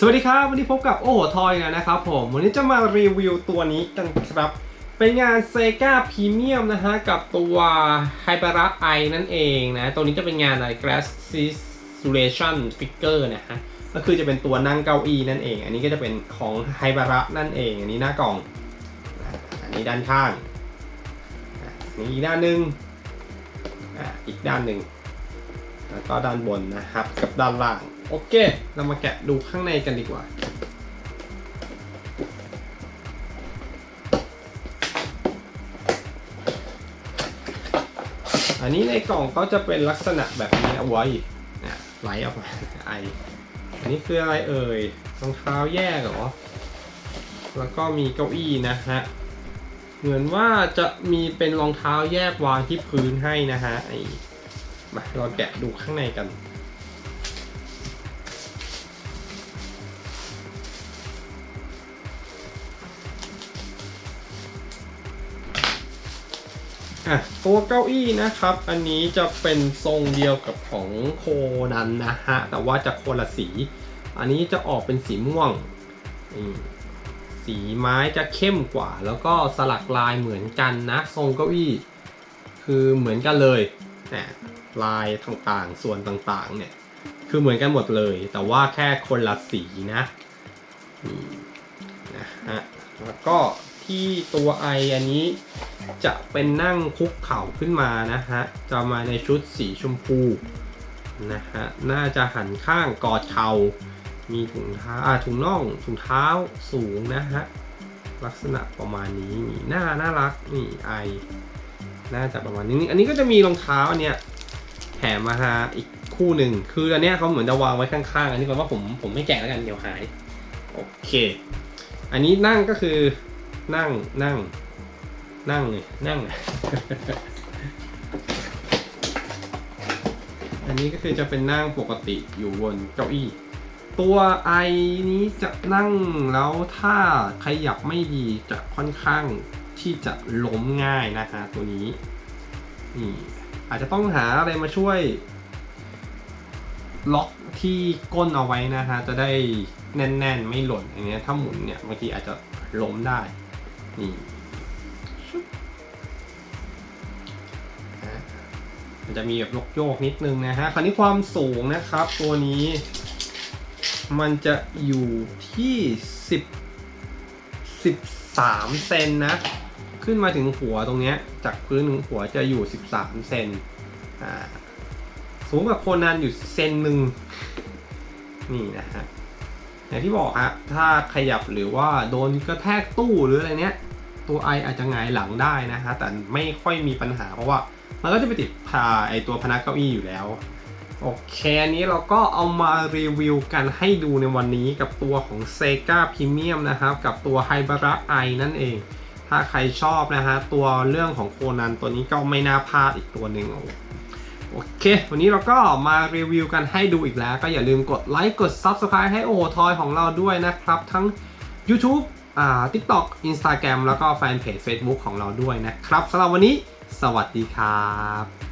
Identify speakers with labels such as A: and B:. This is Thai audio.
A: สวัสดีครับ วันนี้พบกับโอ้โหทอยนะครับผม วันนี้จะมารีวิวตัวนี้กันครับ เป็นงาน Sega Premium นะฮะ กับตัว h y p e r a i นั่นเองนะ ตัวนี้จะเป็นงานอะไร Glass Simulation Figure นะฮะ ก็คือจะเป็นตัวนั่งเก้าอี้นั่นเอง อันนี้ก็จะเป็นของ h y p e r a นั่นเอง อันนี้หน้ากล่อง อันนี้ด้านข้างอันนี้อีกด้านหนึ่งอะอีกด้านหนึ่ง แล้วก็ด้านบนนะครับ กับด้านล่าง โอเค เรามาแกะดูข้างในกันดีกว่า อันนี้ในกล่องก็จะเป็นลักษณะแบบนี้เอาไว้นะไหลออกมาไอ อันนี้คืออะไรเอ่ยรองเท้าแยกเหรอ แล้วก็มีเก้าอี้นะฮะเหมือนว่าจะมีเป็นรองเท้าแยกวางที่พื้นให้นะฮะไอ มาเราแกะดูข้างในกัน อะ ตัวเก้าอี้นะครับ อันนี้จะเป็นทรงเดียวกับของโคนันนะฮะ แต่ว่าจะคนละสี อันนี้จะออกเป็นสีม่วงสีไม้จะเข้มกว่า แล้วก็สลักลายเหมือนกันนะ ทรงเก้าอี้ คือเหมือนกันเลยนะ ลายต่างๆ ส่วนต่างๆ เนี่ย คือเหมือนกันหมดเลย แต่ว่าแค่คนละสีนะนะฮะแล้วก็ที่ตัวไออันนี้จะเป็นนั่งคุกเข่าขึ้นมานะฮะ จะมาในชุดสีชมพูนะฮะ น่าจะหันข้างกอดเข่า มีถุงเท้าอ่าถุงน่อง ถุงเท้าสูงนะฮะ ลักษณะประมาณนี้นี่น่าน่ารัก นี่ไอ น่าจะประมาณนี้ อันนี้ก็จะมีรองเท้าอันเนี้ย แถมมาฮะอีกคู่หนึ่งคืออันเนี้ยเขาเหมือนจะวางไว้ข้างๆ อันนี้แปลว่าผมผมไม่แกะแล้วกันเดี๋ยวหาย โอเค อันนี้นั่งก็คือนั่งนั่ง นั่งเลยนั่ง อันนี้ก็คือจะเป็นนั่งปกติอยู่บนเก้าอี้ ตัวไอนี้จะนั่งแล้วถ้าขยับไม่ดีจะค่อนข้างที่จะล้มง่ายนะฮะตัวนี้นี่ อาจจะต้องหาอะไรมาช่วย ล็อกที่ก้นเอาไว้นะฮะ จะได้แน่นๆ ไม่หล่นอย่างเงี้ยถ้าหมุนเนี่ยบางทีอาจจะล้มได้นี่มันจะมีแบบโยกนิดนึงนะฮะ คราวนี้ความสูงนะครับ ตัวนี้ มันจะอยู่ที่ 10 13 เซนนะ ขึ้นมาถึงหัวตรงเนี้ยจากพื้นถึงหัวจะอยู่ 13 เซนอ่าสูงกว่าโคนันอยู่เซนหนึ่งนี่นะฮะอย่างที่บอกฮะถ้าขยับหรือว่าโดนกระแทกตู้หรืออะไรเนี้ย ตัวไออาจจะหงายหลังได้นะฮะแต่ไม่ค่อยมีปัญหาเพราะว่า มันก็จะไปติดพาไอตัวพนักเก้าอี้อยู่แล้วโอเคอันนี้เราก็เอามารีวิวกันให้ดูในวันนี้กับตัวของ Sega Premium นะครับ กับตัว h y b r a i นั่นเอง ถ้าใครชอบนะฮะตัวเรื่องของโคนันตัวนี้ก็ไม่น่าพลาดอีกตัวหนึ่งโอเค วันนี้เราก็มารีวิวกันให้ดูอีกแล้ว ก็อย่าลืมกดไลค์กด Subscribe ให้โอทอยของเราด้วยนะครับ ทั้ง YouTube อ่า TikTok Instagram แล้วก็แฟนเพจ Facebook ของเราด้วยนะครับสำหรับวันนี้ สวัสดีครับ